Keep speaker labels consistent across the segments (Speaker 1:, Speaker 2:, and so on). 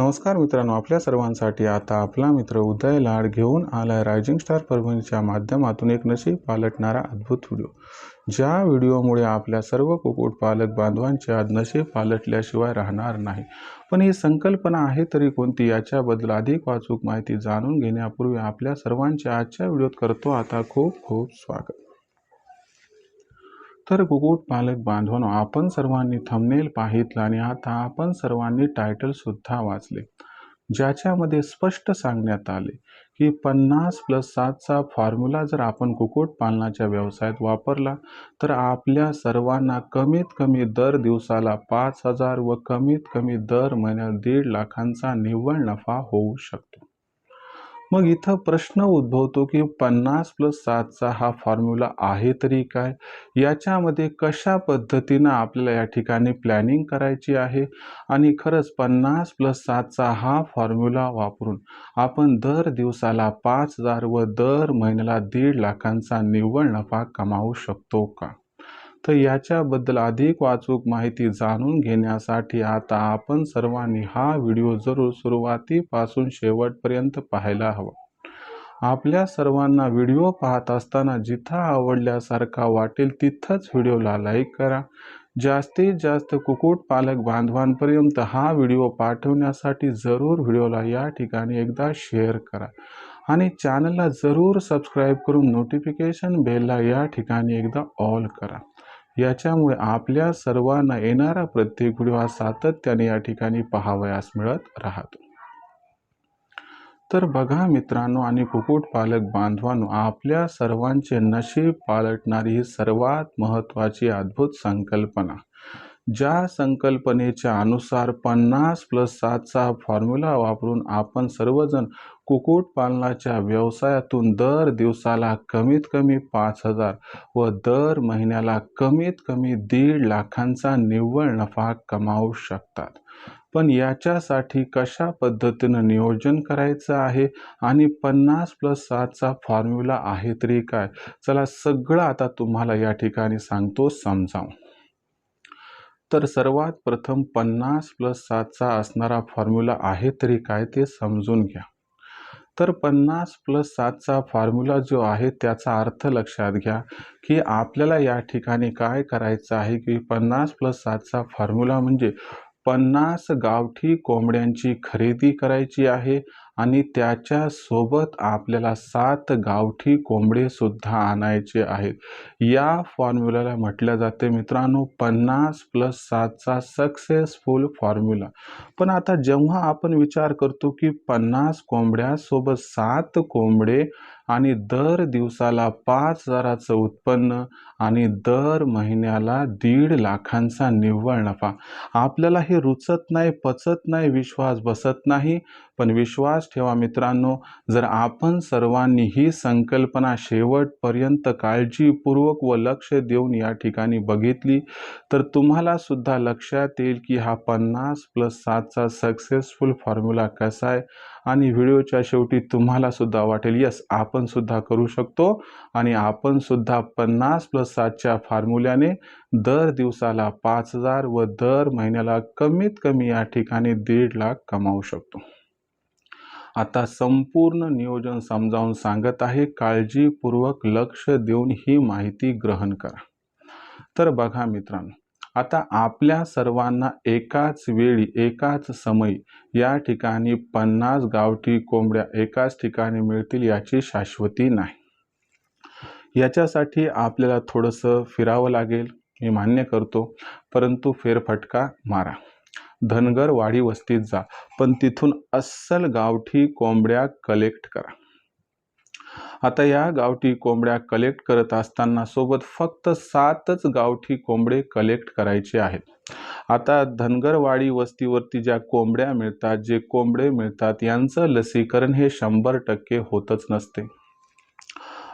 Speaker 1: नमस्कार मित्रांनो आपल्या सर्वांसाठी आता आपला मित्र उदय लाड घेऊन आलाय रायझिंग स्टार परभणीच्या माध्यमातून एक नशीब पालटणारा अद्भुत व्हिडिओ ज्या व्हिडिओमुळे आपल्या सर्व कुक्कुटपालक बांधवांचे आज नशीब पालटल्याशिवाय राहणार नाही. पण ही संकल्पना आहे तरी कोणती याच्याबद्दल अधिक वाचूक माहिती जाणून घेण्यापूर्वी आपल्या सर्वांच्या आजच्या व्हिडिओत करतो आता खूप खूप स्वागत. तर कुक्कुटपालक बांधवांनो आपण सर्वांनी थंबनेल पाहितलं आणि आता आपण सर्वांनी टायटलसुद्धा वाचले. ज्याच्यामध्ये स्पष्ट सांगण्यात आले की पन्नास प्लस सातचा फॉर्म्युला जर आपण कुक्कुटपालनाच्या व्यवसायात वापरला तर आपल्या सर्वांना कमीत कमी दर दिवसाला पाच हजार व कमीत कमी दर महिन्यात दीड लाखांचा निव्वळ नफा होऊ शकतो. मग इथं प्रश्न उद्भवतो की पन्नास प्लस सातचा हा फॉर्म्युला आहे तरी काय? याच्यामध्ये कशा पद्धतीनं आपल्याला या ठिकाणी प्लॅनिंग करायची आहे? आणि खरंच पन्नास प्लस सातचा हा फॉर्म्युला वापरून आपण दर दिवसाला पाच हजार व दर महिन्याला दीड लाखांचा निव्वळ नफा कमावू शकतो का? तर याच्याबद्दल अधिक वाचूक माहिती जाणून घेण्यासाठी आता आपण सर्वांनी हा व्हिडिओ जरूर सुरुवातीपासून शेवटपर्यंत पाहायला हवा. आपल्या सर्वांना व्हिडिओ पाहत असताना जिथं आवडल्यासारखा वाटेल तिथंच व्हिडिओला लाईक करा. जास्तीत जास्त कुक्कुटपालक बांधवांपर्यंत हा व्हिडिओ पाठवण्यासाठी जरूर व्हिडिओला या ठिकाणी एकदा शेअर करा. आणि चॅनलला जरूर सबस्क्राईब करून नोटिफिकेशन बेलला या ठिकाणी एकदा ऑल करा. याच्यामुळे आपल्या सर्वांना येणारा प्रत्येक व्हिडिओ हा सातत्याने या ठिकाणी पाहावयास मिळत राहतो. तर बघा मित्रांनो आणि कुक्कुटपालक बांधवांनो आपल्या सर्वांचे नशीब पालटणारी ही सर्वात महत्त्वाची अद्भुत संकल्पना. ज्या संकल्पनेच्या अनुसार पन्नास प्लस सातचा फॉर्म्युला वापरून आपण सर्वजण कुक्कुटपालनाच्या व्यवसायातून दर दिवसाला कमीत कमी पाच हजार व दर महिन्याला कमीत कमी दीड लाखांचा निव्वळ नफा कमावू शकतात. पण याच्यासाठी कशा पद्धतीनं नियोजन करायचं आहे आणि पन्नास प्लस सातचा फॉर्म्युला आहे तरी काय? चला सगळं आता तुम्हाला या ठिकाणी सांगतो समजावून. तर सर्वात प्रथम पन्नास प्लस सातचा असणारा फॉर्म्युला आहे तरी काय ते समजून घ्या. तर पन्नास प्लस सातचा फॉर्म्युला जो आहे त्याचा अर्थ लक्षात घ्या की आपल्याला या ठिकाणी काय करायचं आहे की पन्नास प्लस सातचा फॉर्म्युला म्हणजे पन्नास गावठी कोंबड्यांची खरेदी करायची आहे. आणि त्याच्यासोबत आपल्याला सात गावठी कोंबडे सुद्धा आणायचे आहेत. या फॉर्म्युलाला म्हटलं जाते मित्रांनो पन्नास प्लस सातचा सक्सेसफुल फॉर्म्युला पण आता जेव्हा आपण विचार करतो की पन्नास कोंबड्यासोबत सात कोंबडे आणि दर दिवसाला पाच हजाराचं उत्पन्न आणि दर महिन्याला दीड लाखांचा निव्वळ नफा. आपल्याला हे रुचत नाही पचत नाही विश्वास बसत नाही. पण विश्वास ठेवा मित्रांनो जर आपण सर्वांनी ही संकल्पना शेवटपर्यंत काळजीपूर्वक व लक्ष देऊन या ठिकाणी बघितली तर तुम्हाला सुद्धा लक्षात येईल की हा पन्नास प्लस सातचा सक्सेसफुल फॉर्म्युला कसा आहे. आणि व्हिडिओच्या शेवटी तुम्हाला सुद्धा वाटेल यस आपण सुद्धा करू शकतो. आणि आपण सुद्धा पन्नास प्लस सातच्या फॉर्म्युल्याने दर दिवसाला पाच हजार व दर महिन्याला कमीत कमी या ठिकाणी दीड लाख कमावू शकतो. आता संपूर्ण नियोजन समजावून सांगत आहे काळजीपूर्वक लक्ष देऊन ही माहिती ग्रहण करा. तर बघा मित्रांनो आता आपल्या सर्वांना एकाच वेळी एकाच समय या ठिकाणी पन्नास गावठी कोंबड्या एकाच ठिकाणी मिळतील याची शाश्वती नाही. याच्यासाठी आपल्याला थोडंसं फिरावं लागेल मी मान्य करतो. परंतु फेरफटका मारा. धनगर वाडी वस्तीत जा पण तिथून अस्सल गावठी कोंबड्या कलेक्ट करा. आता या गावठी कोंबड्या कलेक्ट करत असताना सोबत फक्त सातच गावठी कोंबडे कलेक्ट करायचे आहेत. आता धनगरवाडी वस्तीवरती ज्या कोंबड्या मिळतात जे कोंबडे मिळतात यांचं लसीकरण हे शंभर टक्के होतच नसते.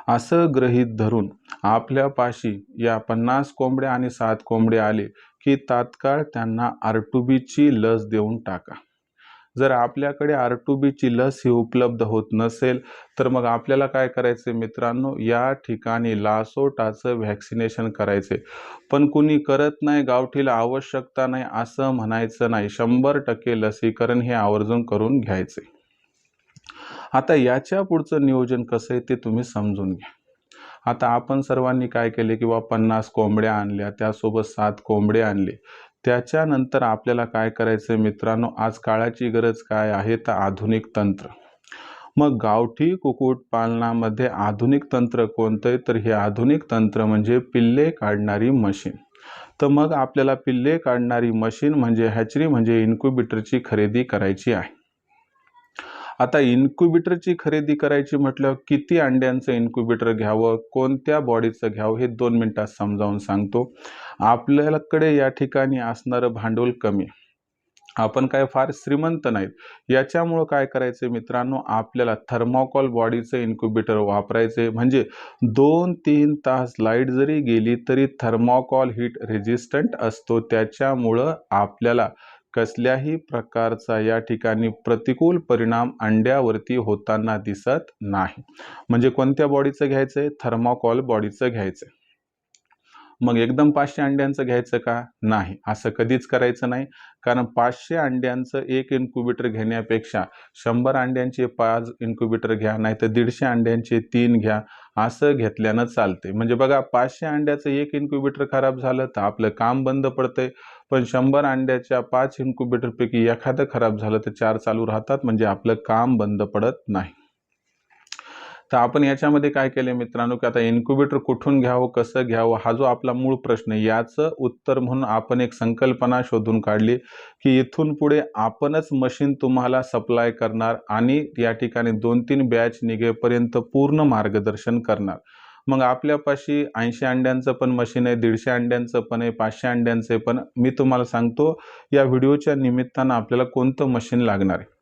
Speaker 1: असं गृहीत धरून आपल्यापाशी या पन्नास कोंबड्या आणि सात कोंबडे आले की तात्काळ त्यांना आर टू बीची लस देऊन टाका. जर आपल्याकडे आर टू बीची लस ही उपलब्ध होत नसेल तर मग आपल्याला काय करायचे मित्रांनो? या ठिकाणी लासोटाचं व्हॅक्सिनेशन करायचे पण कुणी करत नाही गावठीला आवश्यकता नाही असं म्हणायचं नाही. शंभर टक्के लसीकरण हे आवर्जून करून घ्यायचे आता याच्या पुढचं नियोजन कसं आहे ते तुम्ही समजून घ्या. आता आपण सर्वांनी काय केले किंवा पन्नास कोंबड्या आणल्या त्यासोबत सात कोंबडे आणले. त्याच्यानंतर आपल्याला काय करायचं मित्रांनो? आज काळाची गरज काय आहे? तर आधुनिक तंत्र. मग गावठी कुक्कुटपालनामध्ये आधुनिक तंत्र कोणतं आहे तर हे आधुनिक तंत्र म्हणजे पिल्ले काढणारी मशीन. तर मग आपल्याला पिल्ले काढणारी मशीन म्हणजे हॅचरी म्हणजे इन्क्युबेटरची खरेदी करायची आहे. आता इन्क्युबेटरची खरेदी करायची म्हटल्यावर किती अंड्यांचं इन्क्युबेटर घ्यावं? कोणत्या बॉडीचं घ्यावं? हे दोन मिनटात समजावून सांगतो. आपल्याकडे या ठिकाणी असणारं भांडवल कमी आपण काय फार श्रीमंत नाहीत. याच्यामुळं काय करायचं मित्रांनो? आपल्याला थर्मोकॉल बॉडीचं इन्क्युबेटर वापरायचे म्हणजे दोन तीन तास लाइट जरी गेली तरी थर्माकॉल हीट रेजिस्टंट असतो. त्याच्यामुळं आपल्याला कसल्याही प्रकारचा या ठिकाणी प्रतिकूल परिणाम अंड्यावरती होताना दिसत नाही. म्हणजे कोणत्या बॉडीचं घ्यायचं आहे थर्माकॉल बॉडीचं घ्यायचं आहे मग एकदम पाचशे अंड्यांचं घ्यायचं का? नाही. असं कधीच करायचं नाही. कारण पाचशे अंड्यांचं एक इन्क्युबेटर घेण्यापेक्षा शंभर अंड्यांचे पाच इन्क्युबेटर घ्या नाही तर दीडशे अंड्यांचे तीन घ्या असं घेतल्यानं चालते म्हणजे बघा पाचशे अंड्याचं एक इन्क्युबेटर खराब झालं तर आपलं काम बंद पडतंय. पण शंभर अंड्याच्या पाच इन्क्युबेटरपैकी एखादं खराब झालं तर चार चालू राहतात. म्हणजे आपलं काम बंद पडत नाही. तर आपण याच्यामध्ये काय केले मित्रांनो की आता इन्क्युबेटर कुठून घ्यावं कसं घ्यावं हा जो आपला मूळ प्रश्न आहे याचं उत्तर म्हणून आपण एक संकल्पना शोधून काढली की इथून पुढे आपणच मशीन तुम्हाला सप्लाय करणार आणि या ठिकाणी दोन तीन बॅच निघेपर्यंत पूर्ण मार्गदर्शन करणार. मग आपल्यापाशी ऐंशी अंड्यांचं पण मशीन आहे दीडशे अंड्यांचं पण आहे पाचशे अंड्यांचं पण मी तुम्हाला सांगतो या व्हिडिओच्या निमित्तानं आपल्याला कोणतं मशीन लागणार आहे?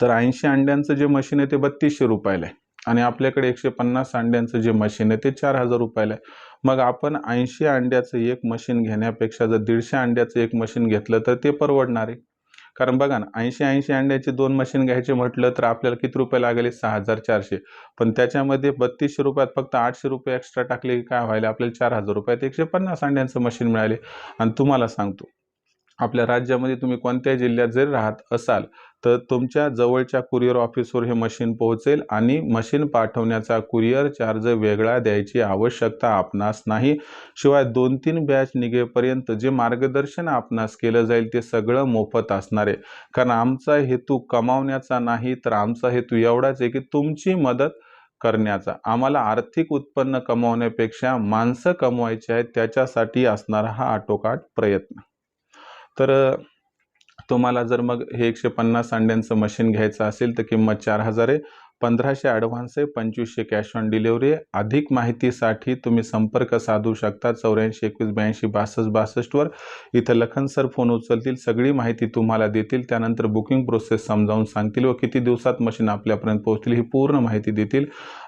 Speaker 1: तर ऐंशी अंड्यांचं जे मशीन आहे ते बत्तीसशे रुपयाला आहे. आणि आपल्याकडे एकशे पन्नास अंड्यांचं जे मशीन आहे ते चार हजार रुपयाला आहे. मग आपण ऐंशी अंड्याचं एक मशीन घेण्यापेक्षा जर दीडशे अंड्याचं एक मशीन घेतलं तर ते परवडणार आहे. कारण बघा ना ऐंशी ऐंशी अंड्याचे दोन मशीन घ्यायचे म्हटलं तर आपल्याला किती रुपये लागले? सहा हजार चारशे. पण त्याच्यामध्ये बत्तीसशे रुपयात फक्त आठशे रुपये एक्स्ट्रा टाकले की काय व्हायला? आपल्याला चार हजार रुपयात एकशे पन्नास अंड्यांचं मशीन मिळाले. आणि तुम्हाला सांगतो आपल्या राज्यामध्ये तुम्ही कोणत्या जिल्ह्यात जरी राहत असाल तर तुमच्या जवळच्या कुरिअर ऑफिसवर हे मशीन पोहोचेल आणि मशीन पाठवण्याचा कुरिअर चार्ज वेगळा द्यायची आवश्यकता आपणास नाही. शिवाय दोन तीन बॅच निघेपर्यंत जे मार्गदर्शन आपणास केलं जाईल ते सगळं मोफत असणार आहे. कारण आमचा हेतू कमावण्याचा नाही तर आमचा हेतू एवढाच आहे की तुमची मदत करण्याचा. आम्हाला आर्थिक उत्पन्न कमावण्यापेक्षा माणसं कमवायची आहेत त्याच्यासाठी असणारा हा आटोकाट प्रयत्न. तर तुम्हाला जर मग हे एकशे पन्नास अंड्यांचं मशीन घ्यायचं असेल तर किंमत चार हजार आहे. पंधराशे ॲडव्हान्स आहे पंचवीसशे कॅश ऑन डिलिव्हरी आहे. अधिक माहितीसाठी तुम्ही संपर्क साधू शकता चौऱ्याऐंशी एकवीस ब्याऐंशी बासष्ट बासष्टवर इथं लखन सर फोन उचलतील सगळी माहिती तुम्हाला देतील. त्यानंतर बुकिंग प्रोसेस समजावून सांगतील व किती दिवसात मशीन आपल्यापर्यंत पोहोचतील ही पूर्ण माहिती देतील.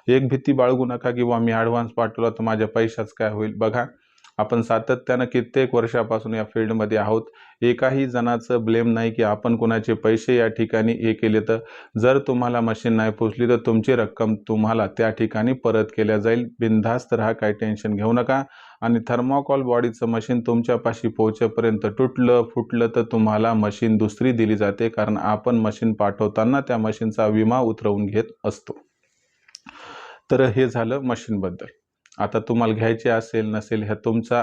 Speaker 1: एक भीती बाळगू नका किंवा मी ॲडव्हान्स पाठवला तर माझ्या पैशाच काय होईल. बघा आपण सातत्यानं कित्येक वर्षापासून या फील्डमध्ये आहोत. एकाही जणाचं ब्लेम नाही की आपण कोणाचे पैसे या ठिकाणी हे केले तर. जर तुम्हाला मशीन नाही पोचली तर तुमची रक्कम तुम्हाला त्या ठिकाणी परत केल्या जाईल. बिनधास्त राहा काही टेन्शन घेऊ नका. आणि थर्माकॉल बॉडीचं मशीन तुमच्यापाशी पोहोचेपर्यंत तुटलं फुटलं तर तुम्हाला मशीन दुसरी दिली जाते. कारण आपण मशीन पाठवताना त्या मशीनचा विमा उतरवून घेत असतो. तर हे झालं मशीनबद्दल. आता तुम्हाला घ्यायचे असेल नसेल ह्या तुमचा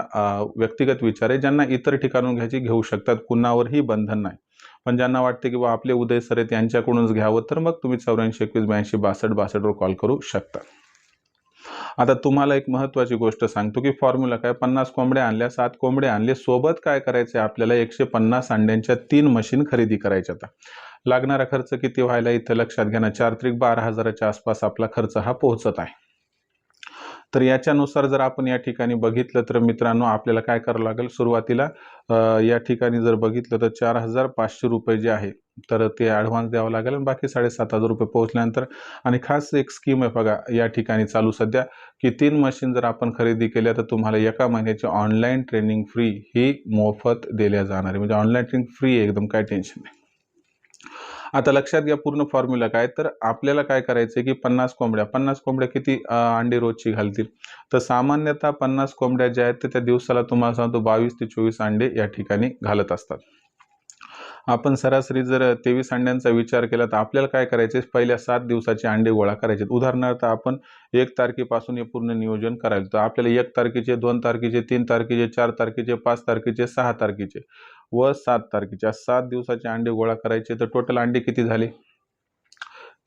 Speaker 1: व्यक्तिगत विचार आहे. ज्यांना इतर ठिकाणून घ्यायची घेऊ शकतात. कुणावरही बंधन नाही. पण ज्यांना वाटते की बा आपले उदय सर आहेत यांच्याकडूनच घ्यावं तर मग तुम्ही चौऱ्याऐंशी एकवीस ब्याऐंशी बासष्ट बासष्टवर कॉल करू शकता. आता तुम्हाला एक महत्त्वाची गोष्ट सांगतो की फॉर्म्युला काय? पन्नास कोंबड्या आणल्या सात कोंबड्या आणले सोबत काय करायचे आपल्याला एकशे पन्नास अंड्यांच्या तीन मशीन खरेदी करायच्या आता लागणारा खर्च किती व्हायला इथं लक्षात घ्या ना चार त्रिक बारा हजाराच्या आसपास आपला खर्च हा पोहोचत आहे. तर याच्यानुसार जर आपण या ठिकाणी बघितलं तर मित्रांनो आपल्याला काय करावं लागेल? सुरुवातीला या ठिकाणी जर बघितलं तर चार हजार पाचशे रुपये जे आहे तर ते ॲडव्हान्स द्यावं लागेल आणि बाकी साडेसात हजार रुपये पोहोचल्यानंतर आणि खास एक स्कीम आहे बघा या ठिकाणी चालू सध्या की तीन मशीन जर आपण खरेदी केल्या तर तुम्हाला एका महिन्याची ऑनलाईन ट्रेनिंग फ्री ही मोफत दिल्या जाणार आहे. म्हणजे ऑनलाईन ट्रेनिंग फ्री एकदम काय टेन्शन नाही. आता लक्षात घ्या पूर्ण फॉर्म्युला काय तर आपल्याला काय करायचं आहे की पन्नास कोंबड्या पन्नास कोंबड्या किती अंडी रोजची घालतील? तर सामान्यतः पन्नास कोंबड्या ज्या आहेत तर त्या दिवसाला तुम्हाला सांगतो बावीस ते चोवीस अंडे या ठिकाणी घालत असतात. आपण सरासरी जर तेवीस अंड्यांचा विचार केला तर आपल्याला काय करायचे पहिल्या सात दिवसाचे अंडे गोळा करायचे उदाहरणार्थ आपण एक तारखेपासून हे पूर्ण नियोजन करायचं. तर आपल्याला एक तारखेचे दोन तारखेचे तीन तारखेचे चार तारखेचे पाच तारखेचे सहा तारखेचे. व सात तारखेच्या सात दिवसाचे अंडे गोळा करायचे. तर टोटल अंडे किती झाले?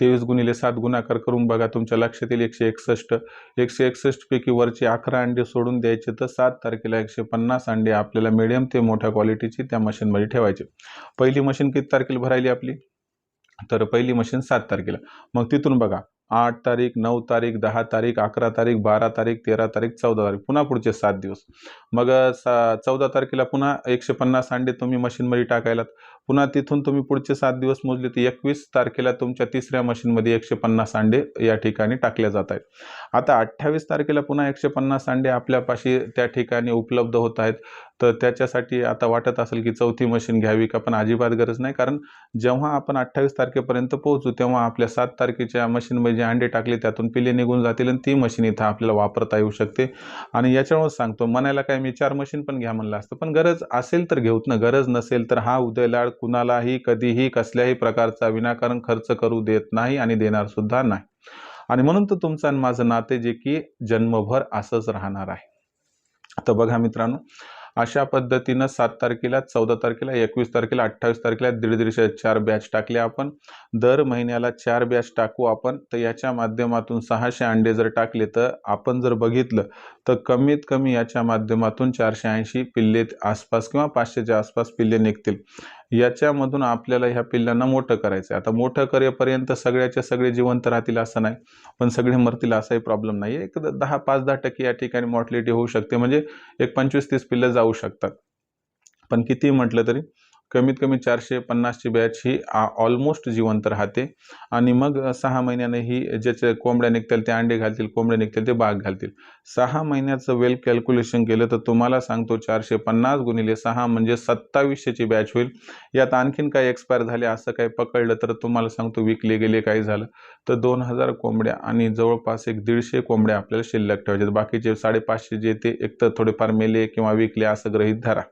Speaker 1: तेवीस गुणिले सात गुणाकार करून बघा तुमच्या लक्षात येईल एकशे एकसष्ट. एकशे एकसष्ट पैकी वरचे अकरा अंडे सोडून द्यायचे तर सात तारखेला एकशे पन्नास अंडे आपल्याला मिडियम ते मोठ्या क्वालिटीची त्या मशीनमध्ये ठेवायचे. पहिली मशीन किती तारखेला भरायली आपली? तर पहिली मशीन सात तारखेला. मग तिथून बघा आठ तारीख नऊ तारीख दहा तारीख अकरा तारीख बारा तारीख तेरा तारीख चौदा तारीख पुन्हा पुढचे सात दिवस. मग सा चौदा तारखेला पुन्हा एकशे पन्नास अंडे तुम्ही मशीनमध्ये टाकायलात. पुन्हा तिथून तुम्ही पुढचे सात दिवस मोजले तर एकवीस तारखेला तुमच्या तिसऱ्या मशीनमध्ये एकशे पन्नास अंडे या ठिकाणी टाकले जात आहेत. आता अठ्ठावीस तारखेला पुन्हा एकशे पन्नास अंडे आपल्यापाशी त्या ठिकाणी उपलब्ध होत आहेत. तर त्याच्यासाठी आता वाटत असेल की चौथी मशीन घ्यावी का पण अजिबात गरज नाही. कारण जेव्हा आपण अठ्ठावीस तारखेपर्यंत पोहोचू तेव्हा आपल्या सात तारखेच्या मशीनमध्ये जे अंडे टाकले त्यातून पिले निघून जातील आणि ती मशीन इथं आपल्याला वापरता येऊ शकते. आणि याच्यामुळे सांगतो म्हणायला काय मी चार मशीन पण घ्या म्हणलं असतं. पण गरज असेल तर घेऊत ना गरज नसेल तर हा उदयलाड कुणालाही कधीही कसल्याही प्रकारचा विनाकारण खर्च करू देत नाही आणि देणार सुद्धा नाही. आणि म्हणून तर तुमचं आणि माझं नाते जे की जन्मभर असंच राहणार आहे. तर बघा मित्रांनो अशा पद्धतीनं सात तारखेला चौदा तारखेला एकवीस तारखेला अठ्ठावीस तारखेला दीड दीडशे चार बॅच टाकले आपण. दर महिन्याला चार बॅच टाकू आपण. तर याच्या माध्यमातून सहाशे अंडे जर टाकले तर आपण जर बघितलं तर कमीत कमी याच्या माध्यमातून चारशे ऐंशी पिल्ले आसपास किंवा पाचशेच्या आसपास पिल्ले निघतील. याच्यामधून आपल्याला ह्या पिल्लांना मोठं करायचं आहे आता मोठं करेपर्यंत सगळ्याचे सगळे जिवंत राहतील असं नाही. पण सगळे मरतील असाही प्रॉब्लेम नाही. एक दहा पाच दहा टक्के या ठिकाणी मॉर्टलिटी होऊ शकते. म्हणजे एक पंचवीस तीस पिल्लं जाऊ शकतात. पण किती म्हटलं तरी कमीत कमी चारशे पन्नासची बॅच ही ऑलमोस्ट जिवंत राहते. आणि मग सहा महिन्याने ही ज्याचे कोंबड्या निघतील ते अंडे घालतील कोंबड्या निघतील ते बाग घालतील. सहा महिन्याचं वेल कॅल्क्युलेशन केलं तर तुम्हाला सांगतो चारशे पन्नास गुणिले सहा म्हणजे सत्तावीसशेची बॅच होईल. यात आणखीन काही एक्सपायर झाले असं काही पकडलं तर तुम्हाला सांगतो विकले गेले काही झालं. तर दोन हजार कोंबड्या आणि जवळपास एक दीडशे कोंबड्या आपल्याला शिल्लक ठेवायचे बाकीचे साडेपाचशे जे ते एकतर थोडेफार मेले किंवा विकले असं गृहीत धरा.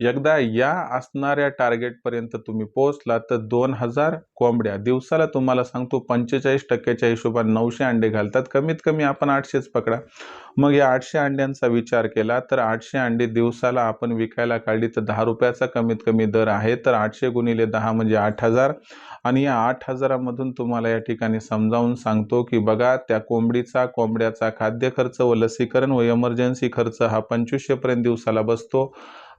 Speaker 1: एकदा या असणाऱ्या टार्गेटपर्यंत तुम्ही पोहोचला तर दोन हजार कोंबड्या. दिवसाला तुम्हाला सांगतो पंचेचाळीस टक्क्याच्या हिशोबाने नऊशे अंडे घालतात. कमीत कमी आपण आठशेच पकडा. मग या आठशे अंड्यांचा विचार केला तर आठशे अंडे दिवसाला आपण विकायला काढली तर दहा रुपयाचा कमीत कमी दर आहे. तर आठशे गुणिले दहा म्हणजे आठ हजार. आणि या आठ हजारामधून तुम्हाला या ठिकाणी समजावून सांगतो की बघा त्या कोंबडीचा कोंबड्याचा खाद्य खर्च व लसीकरण व इमर्जन्सी खर्च हा पंचवीसशेपर्यंत दिवसाला बसतो.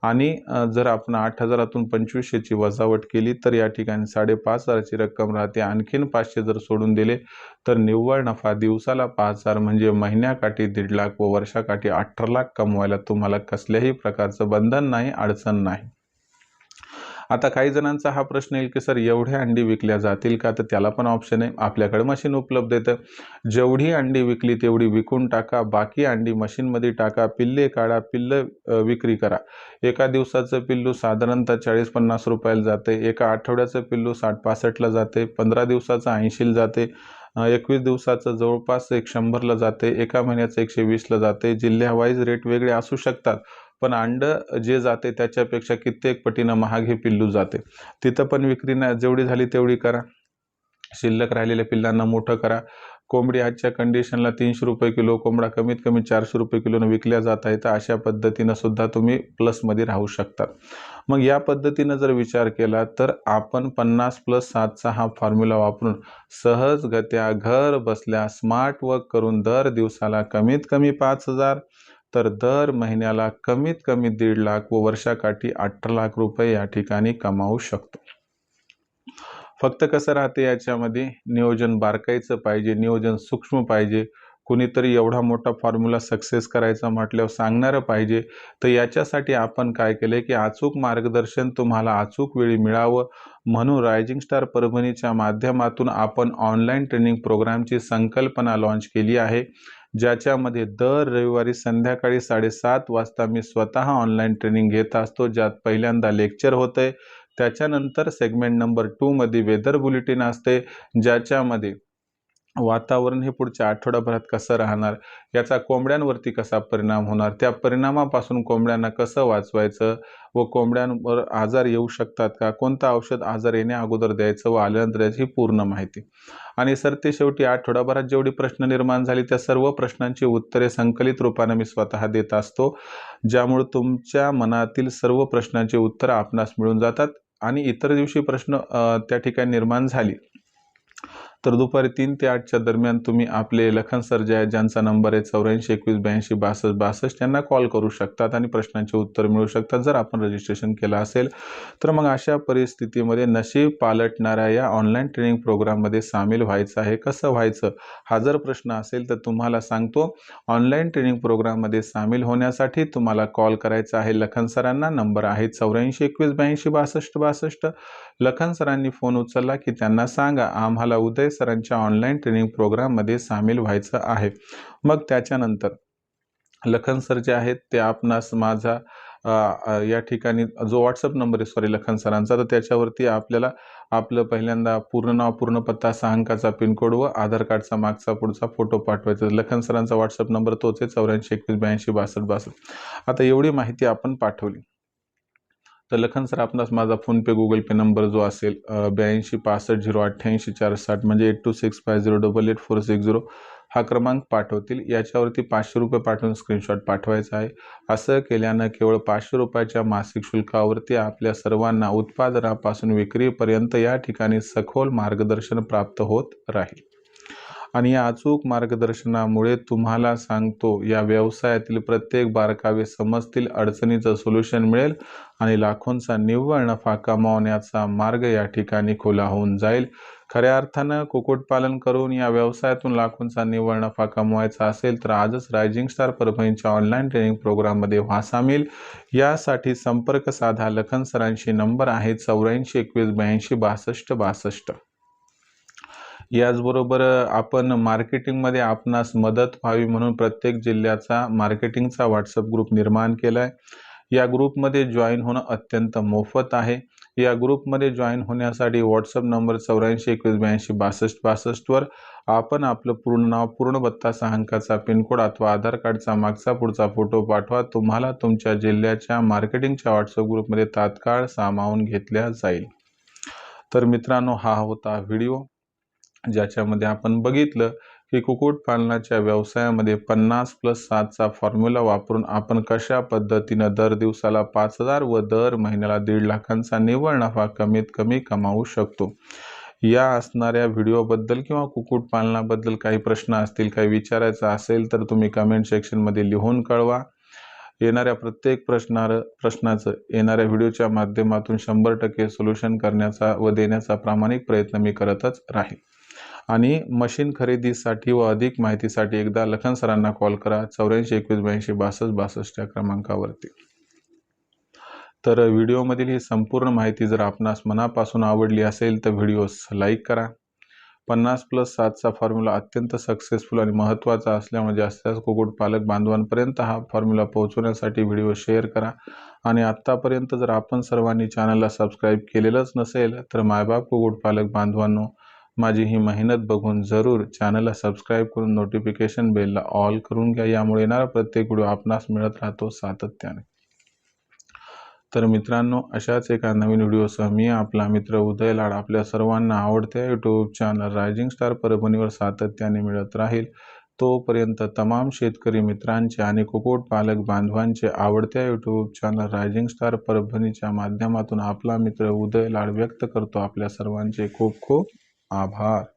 Speaker 1: आणि जर आपण आठ हजारातून पंचवीसशेची वजावट केली तर या ठिकाणी साडेपाच हजाराची रक्कम राहते. आणखीन पाचशे जर सोडून दिले तर निव्वळ नफा दिवसाला पाच हजार म्हणजे महिन्याकाठी दीड लाख व वर्षाकाठी अठरा लाख कमवायला तुम्हाला कसल्याही प्रकारचं बंधन नाही अडचण नाही. आता काही जणांचा हा प्रश्न येईल की सर एवढ्या अंडी विकल्या जातील का? तर त्याला पण ऑप्शन आहे. आपल्याकडे मशीन उपलब्ध आहे. जेवढी अंडी विकली तेवढी विकून टाका. बाकी अंडी मशीनमध्ये टाका. पिल्ले काढा. पिल्लं विक्री करा. एका दिवसाचं पिल्लू साधारणतः चाळीस पन्नास रुपयाला जाते. एका आठवड्याचं पिल्लू साठ पासष्टला जाते. पंधरा दिवसाचं ऐंशीला जाते. एकवीस दिवसाचं जवळपास एक शंभरला जाते. एका महिन्याचं एकशे वीसला जाते. जिल्ह्यावाईज रेट वेगळे असू शकतात. पण अंडं जे जाते त्याच्यापेक्षा कित्येक पटीनं महाग हे पिल्लू जाते. तिथं पण विक्री नाही जेवढी झाली तेवढी करा. शिल्लक राहिलेल्या पिल्लांना मोठं करा. कोंबडी आजच्या कंडिशनला तीनशे रुपये किलो कोंबडा कमीत कमी चारशे रुपये किलोनं विकल्या जात आहे तर अशा पद्धतीनं सुद्धा तुम्ही प्लसमध्ये राहू शकता मग या पद्धतीनं जर विचार केला तर आपण पन्नास प्लस सातचा हा फॉर्म्युला वापरून सहजगत्या घर बसल्या स्मार्ट वर्क करून दर दिवसाला कमीत कमी पाच हजार तर दर महिन्याला कमीत कमी दीड लाख व वर्षाकाठी अठरा लाख रुपये या ठिकाणी कमावू शकतो. फक्त कसं राहते याच्यामध्ये नियोजन बारकाईचं पाहिजे नियोजन सूक्ष्म पाहिजे. कुणीतरी एवढा मोठा फॉर्म्युला सक्सेस करायचा म्हटल्यावर सांगणारं पाहिजे. तर याच्यासाठी आपण काय केलं की अचूक मार्गदर्शन तुम्हाला अचूक वेळी मिळावं. म्हणून रायझिंग स्टार परभणीच्या माध्यमातून आपण ऑनलाईन ट्रेनिंग प्रोग्रामची संकल्पना लॉन्च केली आहे. ज्याच्यामध्ये दर रविवारी संध्याकाळी साडेसात वाजता मी स्वतः ऑनलाईन ट्रेनिंग घेत असतो ज्यात पहिल्यांदा लेक्चर होतं आहे त्याच्यानंतर सेगमेंट नंबर टूमध्ये वेदर बुलेटिन असते ज्याच्यामध्ये वातावरण हे पुढच्या आठवड्याभरात कसं राहणार? याचा कोंबड्यांवरती कसा परिणाम होणार? त्या परिणामापासून कोंबड्यांना कसं वाचवायचं व कोंबड्यांवर आजार येऊ शकतात का? कोणतं औषध आजार येण्या अगोदर द्यायचं व आल्यानंतर याची पूर्ण माहिती? आणि सर ते शेवटी आठवड्याभरात जेवढी प्रश्न निर्माण झाली त्या सर्व प्रश्नांची उत्तरे संकलित रूपाने मी स्वतः देत असतो ज्यामुळे तुमच्या मनातील सर्व प्रश्नांची उत्तरं आपणास मिळून जातात. आणि इतर दिवशी प्रश्न त्या ठिकाणी निर्माण झाली तर दुपारी तीन ते आठच्या दरम्यान तुम्ही आपले लखन सर जे आहेत ज्यांचा नंबर आहे चौऱ्याऐंशी एकवीस ब्याऐंशी बासष्ट बासष्ट यांना कॉल करू शकतात आणि प्रश्नांचे उत्तर मिळू शकतात जर आपण रजिस्ट्रेशन केलं असेल. तर मग अशा परिस्थितीमध्ये नशीब पालटणाऱ्या या ऑनलाईन ट्रेनिंग प्रोग्राममध्ये सामील व्हायचं आहे. कसं व्हायचं? हा जर प्रश्न असेल तर तुम्हाला सांगतो ऑनलाईन ट्रेनिंग प्रोग्राममध्ये सामील होण्यासाठी तुम्हाला कॉल करायचा आहे लखन सरांना. नंबर आहे चौऱ्याऐंशी एकवीस ब्याऐंशी बासष्ट बासष्ट. लखन सरांनी फोन उचलला की त्यांना सांगा आम्हाला उदय सरांच्या ऑनलाईन ट्रेनिंग प्रोग्राममध्ये सामील व्हायचं आहे. मग त्याच्यानंतर लखन सर जे आहेत ते आपणास माझा या ठिकाणी जो व्हॉट्सअप नंबर आहे सॉरी लखन सरांचा तर त्याच्यावरती आपल्याला आपलं पहिल्यांदा पूर्ण नाव पूर्ण पत्ता सहा अंकाचा पिनकोड व आधार कार्डचा मागचा पुढचा फोटो पाठवायचा. लखन सरांचा व्हॉट्सअप नंबर तोच आहे चौऱ्याऐंशी एकवीस ब्याऐंशी बासष्ट बासष्ट. आता एवढी माहिती आपण पाठवली. तर लखन सर आपणास माझा फोनपे गुगल पे नंबर जो असेल ब्याऐंशी पासष्ट झिरो अठ्ठ्याऐंशी चार साठ म्हणजे eight two six five zero double eight four six zero हा क्रमांक पाठवतील. याच्यावरती पाचशे रुपये पाठवून स्क्रीनशॉट पाठवायचा आहे. असं केल्यानं केवळ पाचशे रुपयाच्या मासिक शुल्कावरती आपल्या सर्वांना उत्पादनापासून विक्रीपर्यंत या ठिकाणी सखोल मार्गदर्शन प्राप्त होत राहील. आणि या अचूक मार्गदर्शनामुळे तुम्हाला सांगतो या व्यवसायातील प्रत्येक बारकावे समजतील अडचणीचं सोल्युशन मिळेल आणि लाखोंचा निव्वळ नफा कमावण्याचा मार्ग या ठिकाणी खुला होऊन जाईल. खऱ्या अर्थानं कुक्कुटपालन करून या व्यवसायातून लाखोंचा निव्वळ नफा कमवायचा असेल तर आजच रायझिंग स्टार परभणीच्या ऑनलाईन ट्रेनिंग प्रोग्राममध्ये व्हा सामील यासाठी संपर्क साधा लखन सरांशी नंबर आहे चौऱ्याऐंशी एकवीस ब्याऐंशी बासष्ट बासष्ट. याचबरोबर आपण मार्केटिंगमध्ये आपणास मदत व्हावी म्हणून प्रत्येक जिल्ह्याचा मार्केटिंगचा व्हॉट्सअप ग्रुप निर्माण केला आहे या ग्रुपमध्ये जॉईन होणं अत्यंत मोफत आहे. या ग्रुपमध्ये जॉईन होण्यासाठी व्हॉट्सअप नंबर चौऱ्याऐंशी एकवीस ब्याऐंशी बासष्ट बासष्टवर आपण आपलं पूर्ण नाव पूर्ण बत्ता सहा अंकाचा पिनकोड अथवा आधार कार्डचा मागचा पुढचा फोटो पाठवा. तुम्हाला तुमच्या जिल्ह्याच्या मार्केटिंगच्या व्हॉट्सअप ग्रुपमध्ये तात्काळ सामावून घेतल्या जाईल. तर मित्रांनो हा होता व्हिडिओ. ज्याच्यामध्ये आपण बघितलं की कुक्कुटपालनाच्या व्यवसायामध्ये पन्नास प्लस सातचा फॉर्म्युला वापरून आपण कशा पद्धतीनं दर दिवसाला पाच हजार व दर महिन्याला दीड लाखांचा निव्वळ नफा कमीत कमी कमावू शकतो. या असणाऱ्या व्हिडिओबद्दल किंवा कुक्कुटपालनाबद्दल काही प्रश्न असतील काही विचारायचं असेल तर तुम्ही कमेंट सेक्शनमध्ये लिहून कळवा. येणाऱ्या प्रत्येक प्रश्नार प्रश्नाचं येणाऱ्या व्हिडिओच्या माध्यमातून शंभर टक्के सोल्युशन करण्याचा व देण्याचा प्रामाणिक प्रयत्न मी करतच राहील आणि मशीन खरेदीसाठी व अधिक माहितीसाठी एकदा लखन सरांना कॉल करा चौऱ्याऐंशी एकवीस ब्याऐंशी बासष्ट बासष्ट या क्रमांकावरती. तर व्हिडिओमधील ही संपूर्ण माहिती जर आपणास मनापासून आवडली असेल तर व्हिडिओस लाईक करा. पन्नास प्लस सातचा फॉर्म्युला अत्यंत सक्सेसफुल आणि महत्त्वाचा असल्यामुळे जास्तीत जास्त कुक्कुटपालक बांधवांपर्यंत हा फॉर्म्युला पोहोचवण्यासाठी व्हिडिओ शेअर करा. आणि आत्तापर्यंत जर आपण सर्वांनी चॅनलला सबस्क्राईब केलेलंच नसेल तर मायबाप कुक्कुटपालक बांधवांनो माझी ही मेहनत बघून जरूर चॅनलला सबस्क्राईब करून नोटिफिकेशन बेलला ऑल करून घ्या. यामुळे येणारा प्रत्येक व्हिडिओ आपणास मिळत राहतो सातत्याने. तर मित्रांनो अशाच एका नवीन व्हिडिओसह मी आपला मित्र उदय लाड आपल्या सर्वांना आवडत्या यूट्यूब चॅनल रायझिंग स्टार परभणीवर सातत्याने मिळत राहील. तोपर्यंत तमाम शेतकरी मित्रांचे आणि कुक्कुटपालक बांधवांचे आवडत्या यूट्यूब चॅनल रायझिंग स्टार परभणीच्या माध्यमातून आपला मित्र उदय लाड व्यक्त करतो. आपल्या सर्वांचे खूप खूप आभार.